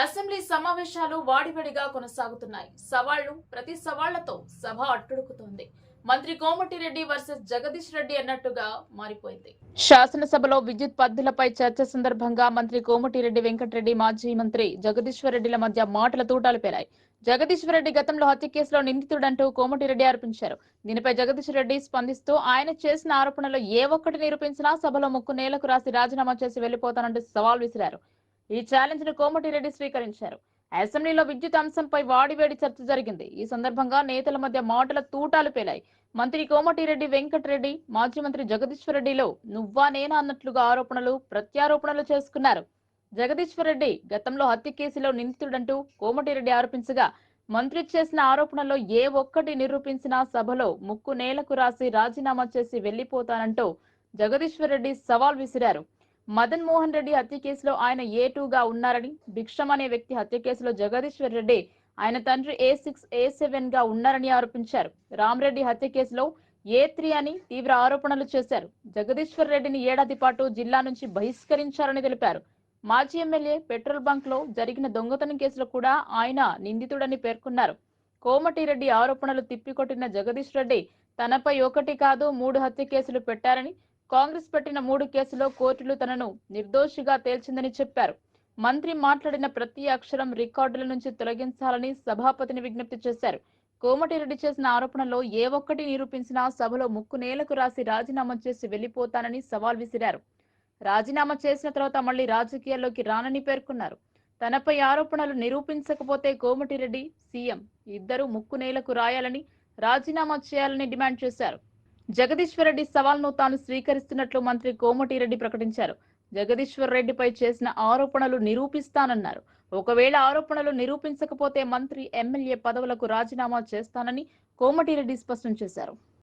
Assembly సమావేశాలు వాడివడిగా కొనసాగుతున్నాయి. సవాళ్ళు ప్రతి సవాళ్ళతో సభ అట్టుడుకుతోంది. మంత్రి కోమటిరెడ్డి వర్సెస్ జగదీష్ రెడ్డి అన్నట్టుగా మారిపోయింది. శాసనసభలో విద్యుత్ పద్దులపై చర్చ సందర్భంగా మంత్రి కోమటిరెడ్డి వెంకటరెడ్డి మాజీ మంత్రి జగదీశ్వర్ రెడ్డిల మధ్య మాటల తూటాలు పేరాయి జగదీశ్వర్ రెడ్డి గతంలో హత్య కేసులో నిందితుడంటూ కోమటిరెడ్డి ఆరోపించారు. దీనిపై జగదీష్ రెడ్డి స్పందిస్తూ ఆయన చేసిన ఆరోపణలో ఏ ఒక్కటి నిరూపించినా సభలో ముక్కు నేలకు రాసి రాజీనామా చేసి వెళ్ళిపోతానంటూ సవాల్ విసిరారు. ఈ ఛాలెంజ్ను కోమటిరెడ్డి స్వీకరించారు. అసెంబ్లీలో విద్యుత్ అంశంపై వాడివేడి చర్చ జరిగింది. ఈ సందర్భంగా నేతల మధ్య మాటల తూటాలు పేలాయి. మంత్రి కోమటిరెడ్డి వెంకటరెడ్డి మాజీ మంత్రి జగదీశ్వరరెడ్డిలో నువ్వా నేనా అన్నట్లుగా ఆరోపణలు ప్రత్యారోపణలు చేసుకున్నారు. జగదీశ్వర్ రెడ్డి గతంలో హత్య కేసులో నిందితుడంటూ కోమటిరెడ్డి ఆరోపించగా మంత్రి చేసిన ఆరోపణలో ఏ ఒక్కటి నిరూపించినా సభలో ముక్కు నేలకు రాసి రాజీనామా చేసి వెళ్ళిపోతానంటూ జగదీశ్వర్ రెడ్డి సవాల్ విసిరారు. మదన్ మోహన్ రెడ్డి హత్య కేసులో ఆయన ఏ టూగా ఉన్నారని భిక్షం అనే వ్యక్తి హత్య కేసులో జగదీశ్వర్ రెడ్డి ఆయన తండ్రి ఏ సిక్స్ ఏ సెవెన్గా ఉన్నారని ఆరోపించారు. రామరెడ్డి హత్య కేసులో ఏ త్రీ అని తీవ్ర ఆరోపణలు చేశారు. జగదీశ్వర్ రెడ్డిని ఏడాది పాటు జిల్లా నుంచి బహిష్కరించారని తెలిపారు. మాజీ ఎమ్మెల్యే పెట్రోల్ బంక్లో జరిగిన దొంగతనం కేసులో కూడా ఆయన నిందితుడని పేర్కొన్నారు. కోమటిరెడ్డి ఆరోపణలు తిప్పికొట్టిన జగదీష్ రెడ్డి తనపై ఒకటి కాదు మూడు హత్య కేసులు పెట్టారని కాంగ్రెస్ పెట్టిన మూడు కేసులో కోర్టులు తనను నిర్దోషిగా తేల్చిందని చెప్పారు. మంత్రి మాట్లాడిన ప్రతి అక్షరం రికార్డుల నుంచి తొలగించాలని సభాపతిని విజ్ఞప్తి చేశారు. కోమటిరెడ్డి చేసిన ఆరోపణలో ఏ ఒక్కటి నిరూపించినా సభలో ముక్కు నేలకు రాసి రాజీనామా చేసి వెళ్ళిపోతానని సవాల్ విసిరారు. రాజీనామా చేసిన తర్వాత మళ్ళీ రాజకీయాల్లోకి రానని పేర్కొన్నారు. తనపై ఆరోపణలు నిరూపించకపోతే కోమటిరెడ్డి సీఎం ఇద్దరు ముక్కు నేలకు రాయాలని రాజీనామా చేయాలని డిమాండ్ చేశారు. జగదీశ్వర్ రెడ్డి సవాల్ను తాను స్వీకరిస్తున్నట్లు మంత్రి కోమటిరెడ్డి ప్రకటించారు. జగదీశ్వర్ రెడ్డిపై చేసిన ఆరోపణలు నిరూపిస్తానన్నారు. ఒకవేళ ఆరోపణలు నిరూపించకపోతే మంత్రి ఎమ్మెల్యే పదవులకు రాజీనామా చేస్తానని కోమటిరెడ్డి స్పష్టం చేశారు.